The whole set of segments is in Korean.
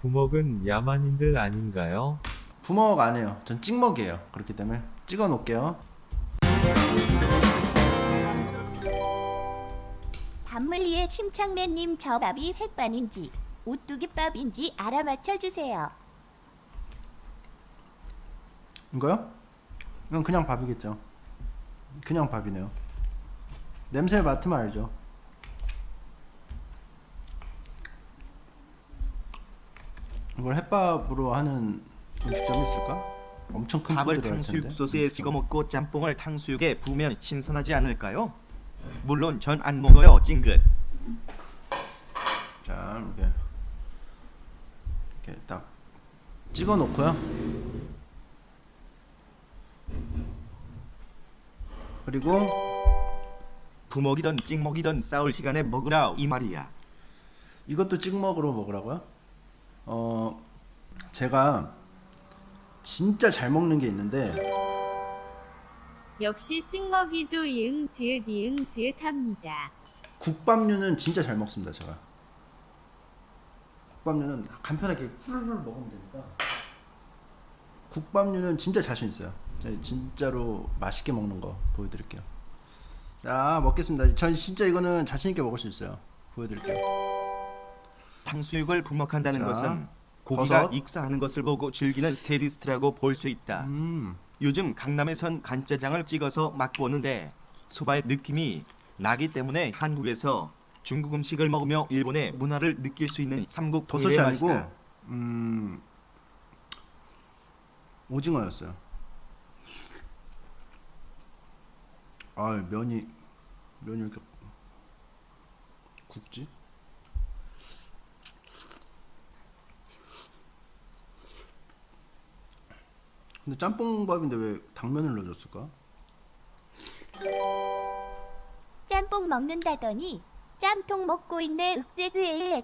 부먹은 야만인들 아닌가요? 부먹 안 해요. 전 찍먹이에요. 그렇기 때문에 찍어 놓을게요. 단물리의 침착맨님 저 밥이 횟반인지 오뚜기밥인지 알아맞혀 주세요. 이거요? 이건 그냥 밥이겠죠. 그냥 밥이네요. 냄새 맡으면 알죠. 이걸 햇밥으로 하는 음식점이 있을까? 엄청 큰 밥을 푸드 들어갈 텐데. 탕수육 소스에 찍어 먹고 짬뽕을 탕수육에 부으면 신선하지 않을까요? 물론 전 안 먹어요, 찡긋. 자 이렇게 이렇게 딱 찍어 놓고요. 그리고 부먹이든 찍먹이든 싸울 시간에 먹으라 이 말이야. 이것도 찍먹으로 먹으라고요? 어 제가 진짜 잘 먹는 게 있는데 역시 찍먹이죠 이응 지읒 이응 지읒합니다. 국밥류는 진짜 잘 먹습니다 제가. 국밥류는 간편하게 후루룩 먹으면 되니까. 국밥류는 진짜 자신 있어요. 진짜로 맛있게 먹는 거 보여드릴게요. 자 먹겠습니다. 전 진짜 이거는 자신 있게 먹을 수 있어요. 보여드릴게요 탕수육을 부먹한다는 자, 것은 고기가 버섯. 익사하는 것을 보고 즐기는 세디스트라고 볼 수 있다. 음 요즘 강남에선 간짜장을 찍어서 맛보는데 소바의 느낌이 나기 때문에 한국에서 중국 음식을 먹으며 일본의 문화를 느낄 수 있는 삼국 버섯이 통일의 아니고 맛이다. 음 오징어였어요 아 면이 면이 이렇게 굵지? 근데 짬뽕밥인데 왜 당면을 넣어줬을까? 짬뽕 먹는다더니 짬통 먹고 있네 윽대그에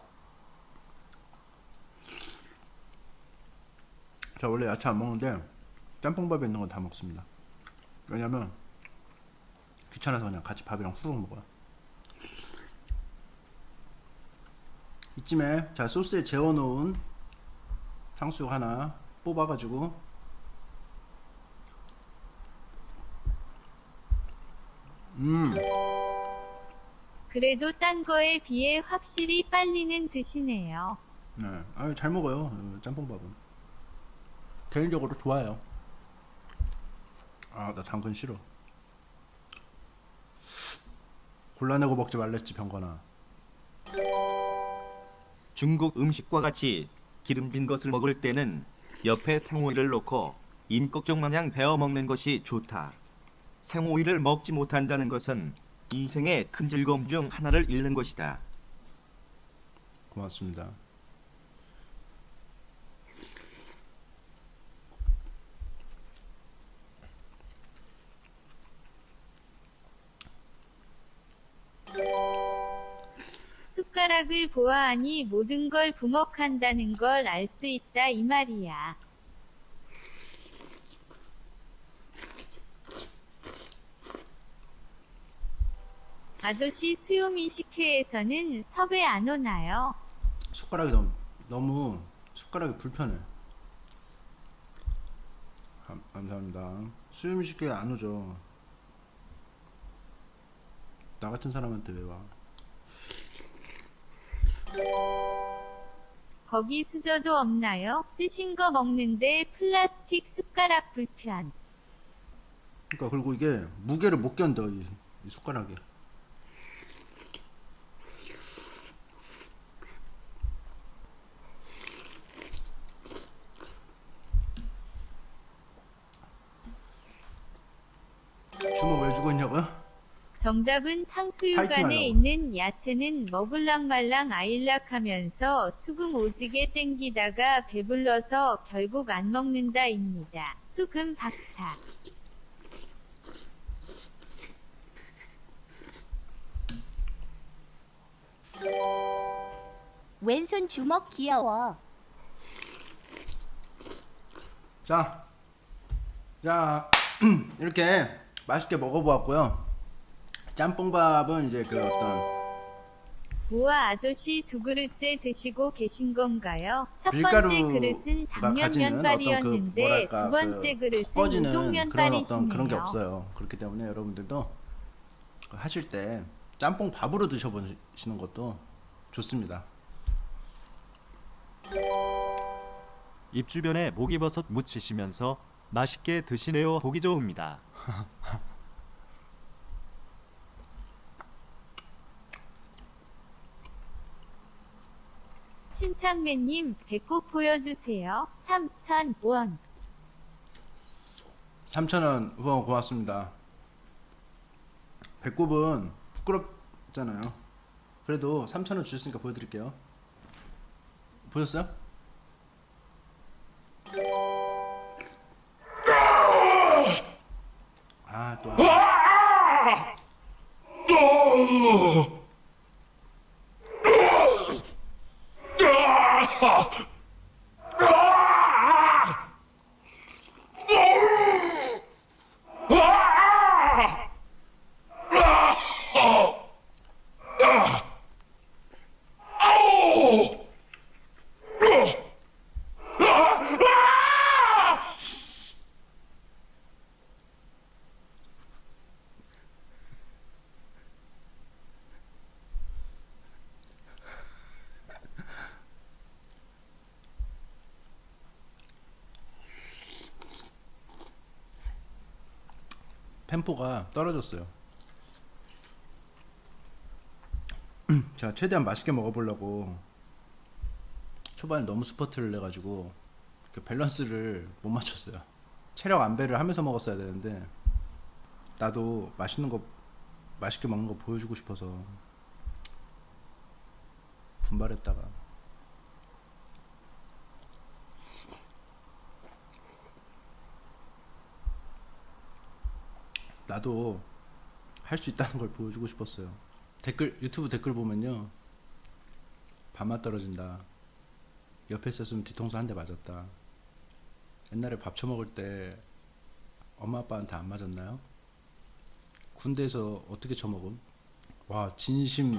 저 원래 야채 안 먹는데 짬뽕밥에 있는 건 다 먹습니다. 왜냐면 귀찮아서 그냥 같이 밥이랑 후루룩 먹어요. 이쯤에 자 소스에 재워놓은 탕수육 하나 뽑아가지고 음 그래도 딴 거에 비해 확실히 빨리는 드시네요. 네, 아유 잘 먹어요 어, 짬뽕밥은 개인적으로 좋아요. 아 나 당근 싫어. 골라내고 먹지 말랬지 병건아. 중국 음식과 같이 기름진 것을 먹을 때는 옆에 생오이를 놓고 임꺽정 마냥 베어 먹는 것이 좋다. 생오이를 먹지 못한다는 것은 인생의 큰 즐거움 중 하나를 잃는 것이다. 고맙습니다. 숟가락을 보아하니 모든 걸 부먹한다는 걸 알 수 있다 이 말이야. 아저씨 수요미식회에서는 섭외 안 오나요? 숟가락이 너무 너무 숟가락이 불편해. 감, 감사합니다. 수요미식회 안 오죠. 나 같은 사람한테 왜 와? 거기 수저도 없나요? 뜨신 거 먹는데 플라스틱 숟가락 불편. 그러니까 그리고 이게 무게를 못 견뎌 이, 이 숟가락이. 정답은 탕수육 안에. 있는 야채는 먹을랑 말랑 아일락 하면서 수금 오지게 땡기다가 배불러서 결국 안 먹는다입니다. 수금 박사. 왼손 주먹 귀여워. 자, 자 이렇게 맛있게 먹어보았고요. 짬뽕밥은 이제 그 어떤 우와 아저씨 두 그릇째 드시고 계신 건가요? 첫 번째 밀가루가 그릇은 당면 가지는 어떤 그 면발이었는데 뭐랄까 두 번째 그 그릇은 우동 그런 어떤 면발이시네요. 그런 게 없어요. 그렇기 때문에 여러분들도 하실 때 짬뽕 밥으로 드셔보시는 것도 좋습니다. 입 주변에 목이버섯 묻히시면서 맛있게 드시네요. 보기 좋습니다. 신창맨님 배꼽 보여주세요. 3,000원. 3,000원 후원 고맙습니다. 배꼽은 부끄럽잖아요. 그래도 3,000원 주셨으니까 보여드릴게요. 보셨어요? 아, 또. Oh. 템포가 떨어졌어요. 제가 최대한 맛있게 먹어보려고 초반에 너무 스퍼트를 내가지고 그 밸런스를 못 맞췄어요. 체력 안배를 하면서 먹었어야 되는데 나도 맛있는 거 맛있게 먹는 거 보여주고 싶어서 분발했다가 나도 할 수 있다는 걸 보여주고 싶었어요. 댓글 유튜브 댓글 보면요. 밥맛 떨어진다. 옆에 있었으면 뒤통수 한 대 맞았다. 옛날에 밥 처먹을 때 엄마 아빠한테 안 맞았나요? 군대에서 어떻게 처먹음? 와 진심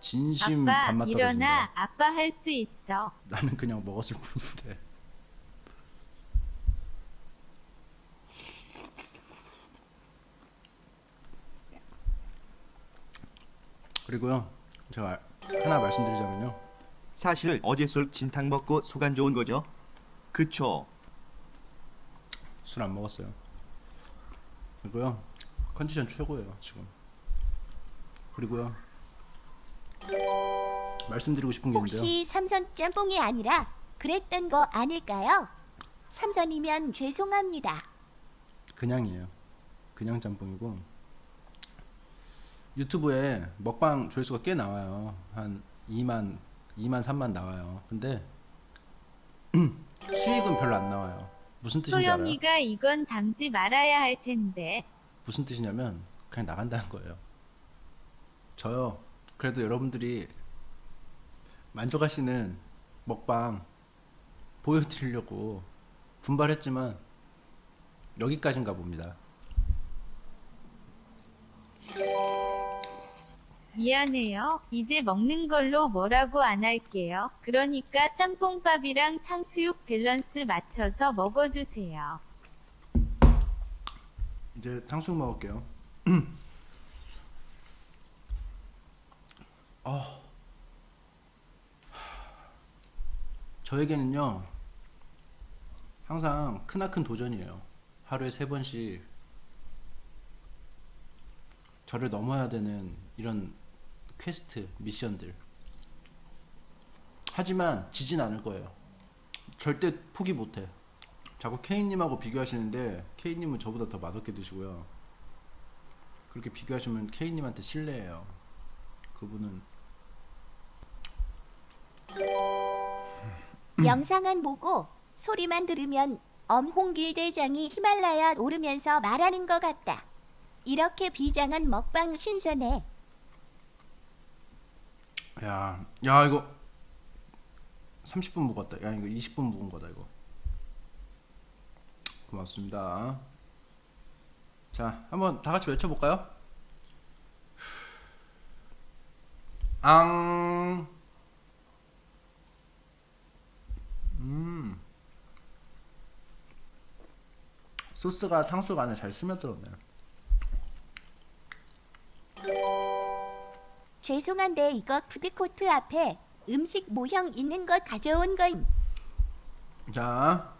진심 아빠 밥맛 일어나 떨어진다. 아빠 할 수 있어. 나는 그냥 먹었을 뿐인데. 그리고요, 제가 하나 말씀드리자면요, 사실 어제 술 진탕 먹고 속 안 좋은 거죠? 그쵸? 술 안 먹었어요. 그리고요, 컨디션 최고예요 지금. 그리고요, 말씀드리고 싶은 게 있는데요. 혹시 삼선 짬뽕이 아니라 그랬던 거 아닐까요? 삼선이면 죄송합니다. 그냥이에요. 그냥 짬뽕이고 유튜브에 먹방 조회수가 꽤 나와요. 한 2만, 2만, 3만 나와요. 근데 수익은 별로 안 나와요. 무슨 뜻인지 알아요? 소영이가 이건 담지 말아야 할 텐데. 무슨 뜻이냐면 그냥 나간다는 거예요. 저요. 그래도 여러분들이 만족하시는 먹방 보여드리려고 분발했지만 여기까지인가 봅니다. 미안해요. 이제 먹는 걸로 뭐라고 안 할게요. 그러니까 짬뽕밥이랑 탕수육 밸런스 맞춰서 먹어주세요. 이제 탕수육 먹을게요. 아, 저에게는요 항상 크나큰 도전이에요. 하루에 세 번씩 저를 넘어야 되는 이런 퀘스트 미션들. 하지만 지진 않을 거예요. 절대 포기 못 해. 자꾸 케이님하고 비교하시는데 케이님은 저보다 더 맛없게 드시고요. 그렇게 비교하시면 케이님한테 실례예요. 그분은 영상은 보고 소리만 들으면 엄홍길 대장이 히말라야 오르면서 말하는 것 같다. 이렇게 비장한 먹방 신선해. 야, 야 이거 30분 묵었다. 야 이거 20분 묵은 거다 이거. 고맙습니다. 자, 한번 다 같이 외쳐볼까요? 앙. 음. 소스가 탕수육 안에 잘 스며들었네. 죄송한데 이거 푸드코트 앞에 음식 모형 있는 거 가져온 거임. 자,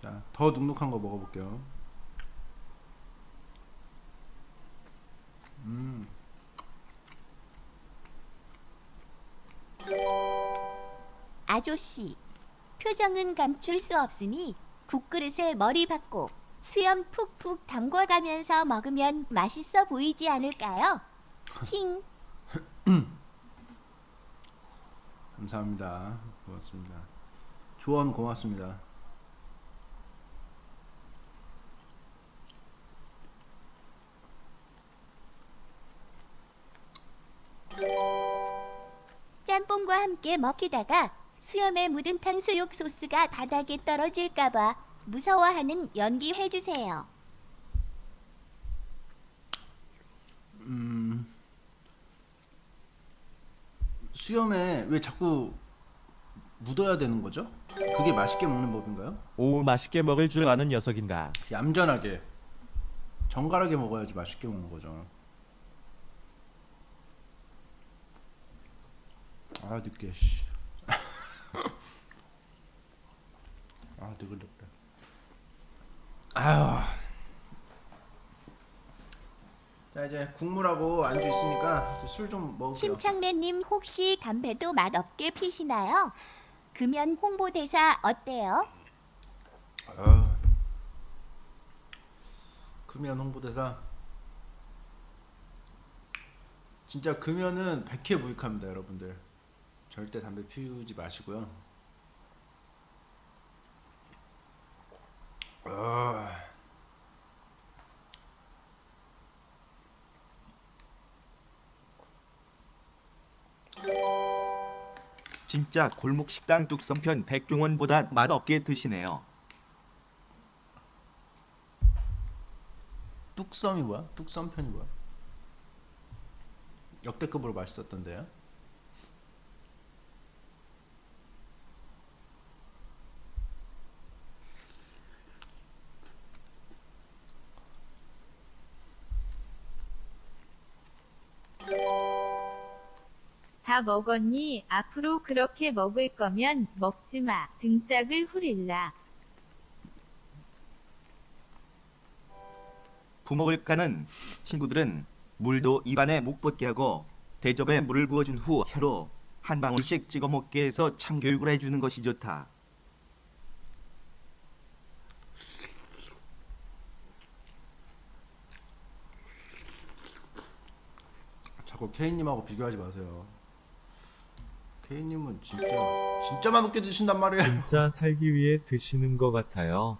자, 더 눅눅한 거 먹어볼게요. 음, 아저씨, 표정은 감출 수 없으니 국그릇에 머리 박고 수염 푹푹 담궈가면서 먹으면 맛있어 보이지 않을까요? 힝. 감사합니다. 고맙습니다. 조언 고맙습니다. 짬뽕과 함께 먹히다가 수염에 묻은 탕수육 소스가 바닥에 떨어질까봐 무서워하는 연기 해주세요. 음, 수염에 왜 자꾸 묻어야 되는 거죠? 그게 맛있게 먹는 법인가요? 오 맛있게 먹을 줄 아는 녀석인가 얌전하게 정갈하게 먹어야지 맛있게 먹는 거죠. 아 늦게 씨. 아 느글느글. 아유. 자 이제 국물하고 안주 있으니까 술 좀 먹을게요. 침착맨님 혹시 담배도 맛없게 피시나요? 금연 홍보대사 어때요? 아. 금연 홍보대사 진짜 금연은 백해무익합니다 여러분들 절대 담배 피우지 마시고요 아. 진짜 골목 식당 뚝섬편 백종원보다 맛없게 드시네요. 뚝섬이 뭐야? 뚝섬편이 뭐야? 역대급으로 맛있었던데요? 다 먹었니? 앞으로 그렇게 먹을 거면 먹지 마. 등짝을 후릴라. 부먹을까는 친구들은 물도 입안에 못 붙게 하고 대접에 물을 부어준 후 혀로 한 방울씩 찍어 먹게 해서 참 교육을 해주는 것이 좋다. 자꾸 케이님하고 비교하지 마세요 케이님은 진짜 진짜 맛없게 드신단 말이에요 진짜 살기 위해 드시는 것 같아요.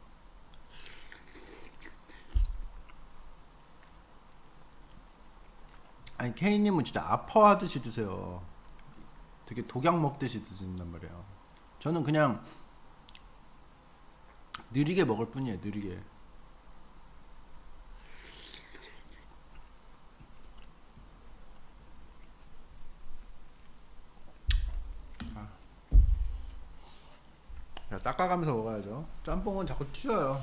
아니 케이님은 진짜 아파하듯이 드세요. 되게 독약 먹듯이 드신단 말이에요. 저는 그냥 느리게 먹을 뿐이에요. 느리게. 자, 닦아가면서 먹어야죠. 짬뽕은 자꾸 튀어요.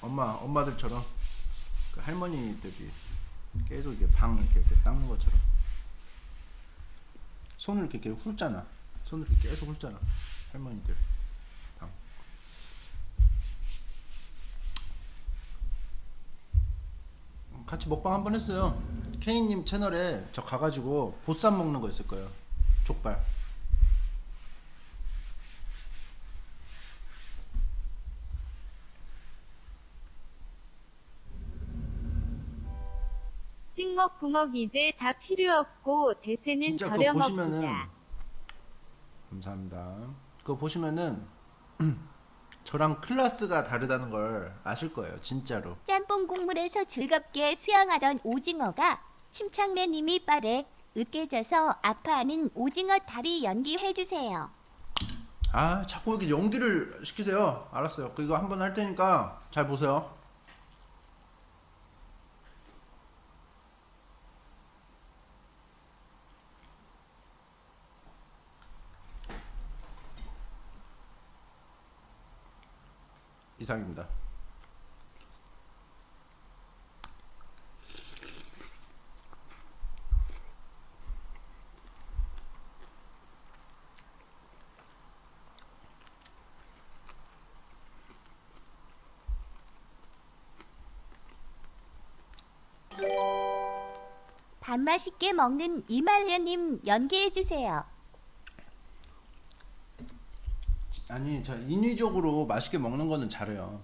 엄마, 엄마들처럼. 그 할머니들이 계속 이게 방 이렇게, 이렇게 닦는 것처럼. 손을 이렇게, 이렇게 훑잖아. 손을 이렇게 계속 훑잖아. 할머니들 방. 같이 먹방 한 번 했어요. 케이님 채널에 저 가가지고 보쌈 먹는 거 있을 거예요. 족발 찍먹구먹 이제 다 필요 없고 대세는 진짜 그거 저렴 보시면은 먹기다. 감사합니다. 그거 보시면은 저랑 클래스가 다르다는 걸 아실 거예요. 진짜로. 짬뽕 국물에서 즐겁게 수영하던 오징어가 침착맨 님이 빨에 으깨져서 아파하는 오징어 다리 연기 해주세요. 아 자꾸 이렇게 연기를 시키세요. 알았어요. 그거 한번 할 테니까 잘 보세요. 이상입니다. 밥 맛있게 먹는 이말년님 연기해주세요. 아니 저 인위적으로 맛있게 먹는 거는 잘해요.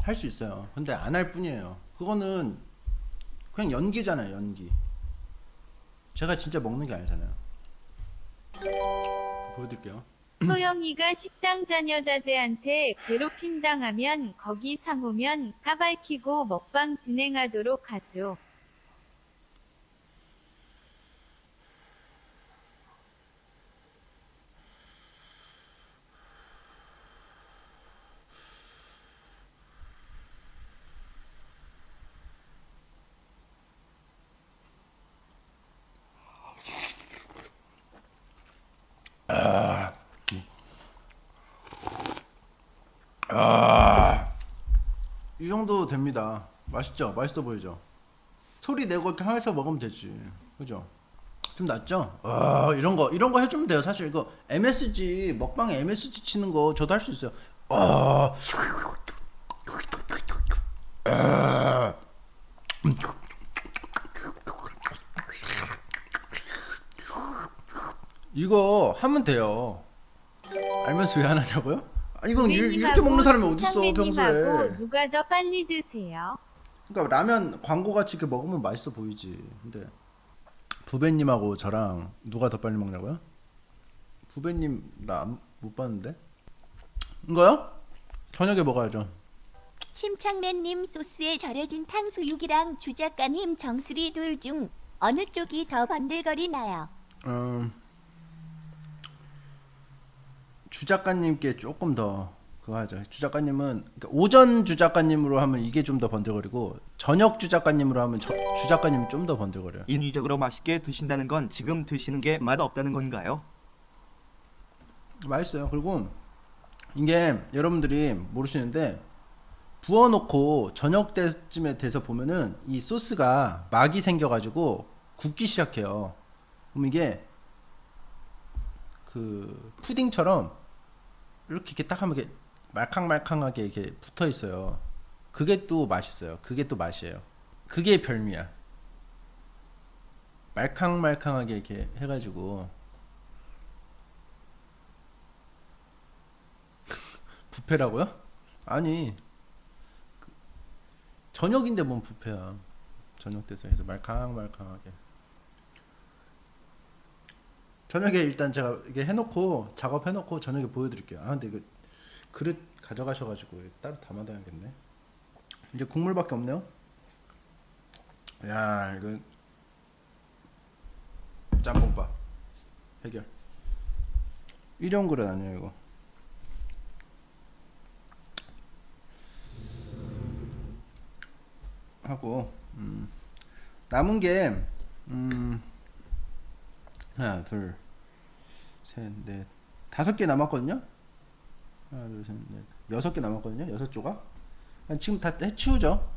할 수 있어요. 근데 안 할 뿐이에요. 그거는 그냥 연기잖아요, 연기. 제가 진짜 먹는 게 아니잖아요. 보여드릴게요. 소영이가 식당 자녀 자제한테 괴롭힘 당하면 거기 상호면 까발키고 먹방 진행하도록 하죠. 이 정도 됩니다. 맛있죠? 맛있어 보이죠? 소리 내고 이렇게 해서 먹으면 되지. 그죠? 좀 낫죠? 아, 이런 거, 이런 거 해주면 돼요. 사실 이거 MSG, 먹방에 MSG 치는 거 저도 할 수 있어요. 아, 아. 이거 하면 돼요. 알면서 왜 안 하냐고요? 아, 이건 이- 이렇게 먹는 사람이 어딨어 평소에. 누가 더 빨리 드세요? 그러니까 라면 광고 같이 이렇게 먹으면 맛있어 보이지. 근데 부배님하고 저랑 누가 더 빨리 먹냐고요? 부배님 나 못 봤는데. 이거요? 저녁에 먹어야죠. 침착맨님 소스에 절여진 탕수육이랑 주작가님 정수리 둘 중 어느 쪽이 더 번들거리나요? 음, 주 작가님께 조금 더 그거 하죠. 주 작가님은 그러니까 오전 주 작가님으로 하면 이게 좀 더 번들거리고 저녁 주 작가님으로 하면 저, 주 작가님이 좀 더 번들거려요. 인위적으로 맛있게 드신다는 건 지금 드시는 게 맛없다는 건가요? 맛있어요. 그리고 이게 여러분들이 모르시는데 부어놓고 저녁 때쯤에 돼서 보면은 이 소스가 막이 생겨가지고 굳기 시작해요. 그럼 이게 그 푸딩처럼 이렇게 이렇게 딱 하면 이게 말캉말캉하게 이렇게 붙어 있어요. 그게 또 맛있어요. 그게 또 맛이에요. 그게 별미야. 말캉말캉하게 이렇게 해가지고 부페라고요? 아니 그, 저녁인데 뭔 부페야 저녁 때서 해서 말캉말캉하게 저녁에 일단 제가 이게 해놓고 작업해놓고 저녁에 보여드릴게요. 아 근데 이거 그릇 가져가셔가지고 따로 담아둬야겠네. 이제 국물밖에 없네요. 야 이거 짬뽕밥 해결. 일용 그릇 아니에요 이거. 하고 음, 남은 게 음, 하나 둘 셋 넷. 다섯 개 남았거든요? 하나 둘 셋 넷. 여섯 개 남았거든요? 여섯 조각? 아, 지금 다 해치우죠.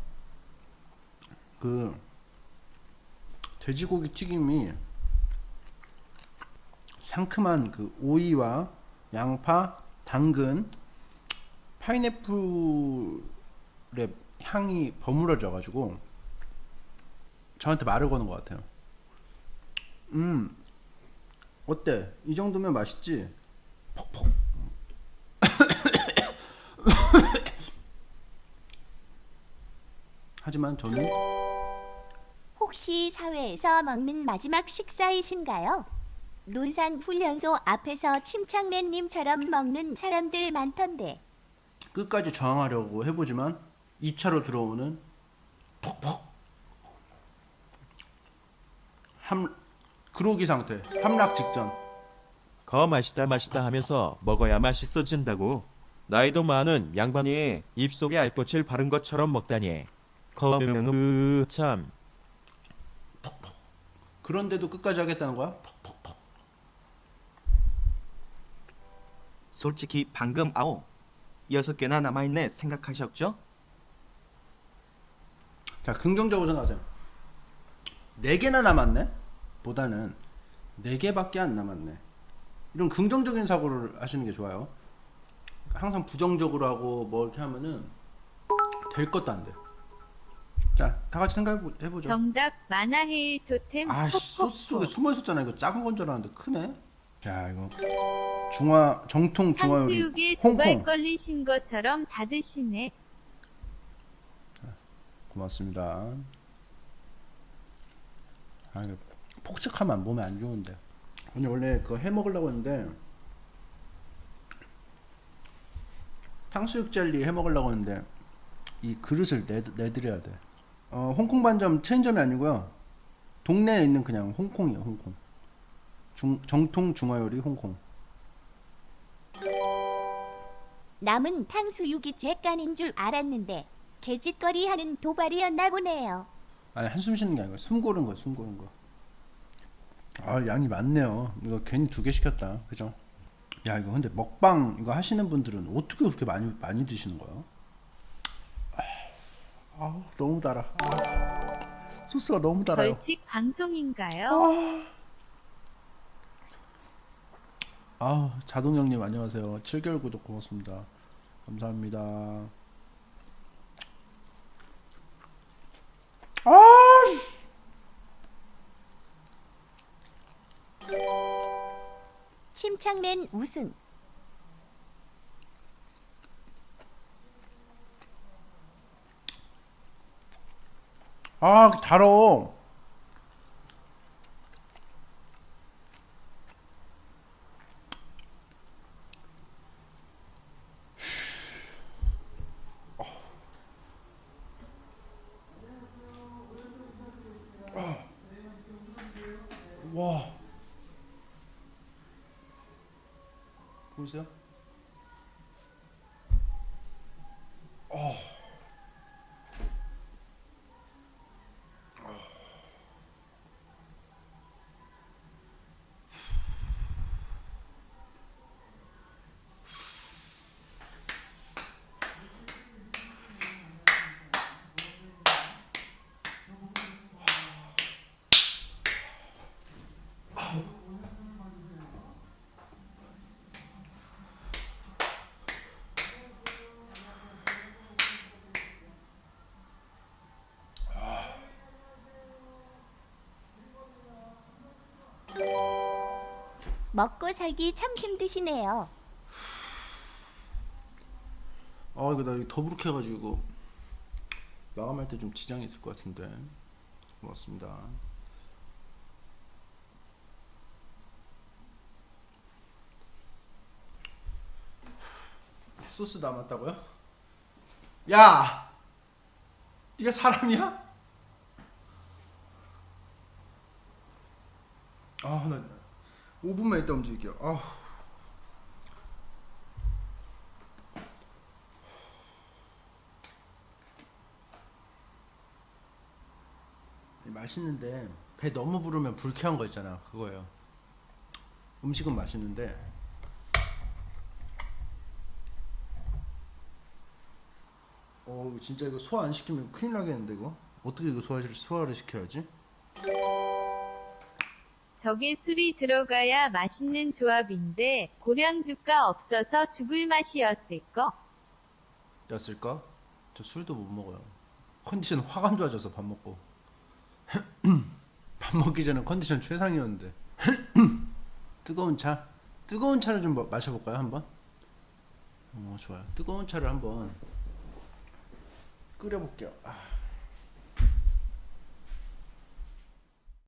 그 돼지고기 튀김이 상큼한 그 오이와 양파 당근 파인애플의 향이 버무려져 가지고 저한테 말을 거는 것 같아요. 음 어때? 이 정도면 맛있지? 퍽퍽. 하지만 저는 혹시 사회에서 먹는 마지막 식사이신가요? 논산 훈련소 앞에서 침착맨님처럼 먹는 사람들 많던데 끝까지 저항하려고 해보지만 2차로 들어오는 퍽퍽 함 그로기 상태 함락 직전 거 맛있다 맛있다 하면서 먹어야 맛있어진다고. 나이도 많은 양반이 입속에 알꽃을 바른 것처럼 먹다니. 거으 참. 그런데도 끝까지 하겠다는 거야? 솔직히 방금 아오 여섯 개나 남아있네 생각하셨죠? 자 긍정적으로 생각하세요. 네 개나 남았네. 보다는 네 개밖에 안 남았네. 이런 긍정적인 사고를 하시는 게 좋아요. 항상 부정적으로 하고 뭐 이렇게 하면은 될 것도 안 돼. 자, 다 같이 생각해 보죠. 정답 마나헤일 토템 아씨 소스 속에 숨어 있었잖아. 이거 작은 건 줄 알았는데 크네. 야 이거 중화 정통 중화 요리 탕수육에 도발 홍콩 걸리신 것처럼 다 드시네. 고맙습니다. 아 이거 폭식하면 몸에 안 좋은데. 오늘 원래 그거 해 먹으려고 했는데 탕수육 젤리 해 먹으려고 했는데 이 그릇을 내, 내드려야 돼. 어 홍콩 반점 체인점이 아니고요. 동네에 있는 그냥 홍콩이에요, 홍콩. 중, 정통 중화 요리 홍콩. 남은 탕수육이 제 깐인 줄 알았는데 개짓거리 하는 도발이었나 보네요. 아니 한숨 쉬는 게 아니고 숨 고른 거야, 숨 고른 거. 아 양이 많네요. 이거 괜히 두 개 시켰다, 그죠? 야 이거 근데 먹방 이거 하시는 분들은 어떻게 그렇게 많이 많이 드시는 거야? 아 너무 달아. 아, 소스가 너무 달아요. 벌칙 방송인가요? 아 자동 형님 안녕하세요. 7개월 구독 고맙습니다. 감사합니다. 침착맨 우승. 아, 달어. 와. 보이 먹고 살기 참 힘드시네요. 아 이거 나 더부룩해가지고 마감할 때 좀 지장이 있을 것 같은데 고맙습니다 소스 남았다고요? 야! 네가 사람이야? 아 나 5분만 있다 움직일게요 아 맛있는데 배 너무 부르면 불쾌한 거 있잖아 그거예요. 음식은 맛있는데. 어 진짜 이거 소화 안 시키면 큰일 나겠는데 이거? 어떻게 이거 소화를 소화를 시켜야지 저게 술이 들어가야 맛있는 조합인데 고량주가 없어서 죽을 맛이었을 거. 였을까? 저 술도 못 먹어요. 컨디션 확 안 좋아져서 밥 먹고. 밥 먹기 전에 컨디션 최상이었는데. 뜨거운 차? 뜨거운 차를 좀 마- 마셔볼까요 한번? 어 좋아요. 뜨거운 차를 한번 끓여볼게요. 아.